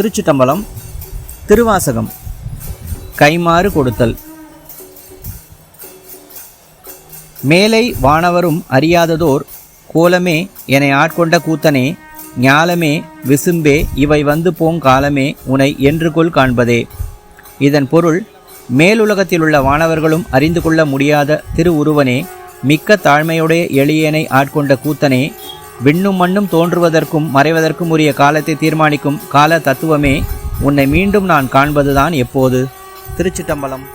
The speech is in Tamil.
திருச்சிட்டம்பலம் திருவாசகம் கைமாறு கொடுத்தல். மேலை வானவரும் அறியாததோர் கோலமே என்னை ஆட்கொண்ட கூத்தனே ஞாலமே விசும்பே இவை வந்து போங் காலமே உனை என்று கொள் காண்பதே. இதன் பொருள் மேலுலகத்திலுள்ள வானவர்களும் அறிந்து கொள்ள முடியாத திருவுருவனே மிக்க தாழ்மையுடைய எளியனை ஆட்கொண்ட கூத்தனே விண்ணும் மண்ணும் தோன்றுவதற்கும் மறைவதற்கும் உரிய காலத்தை தீர்மானிக்கும் கால தத்துவமே உன்னை மீண்டும் நான் காண்பதுதான் எப்போது. திருச்சிட்டம்பலம்.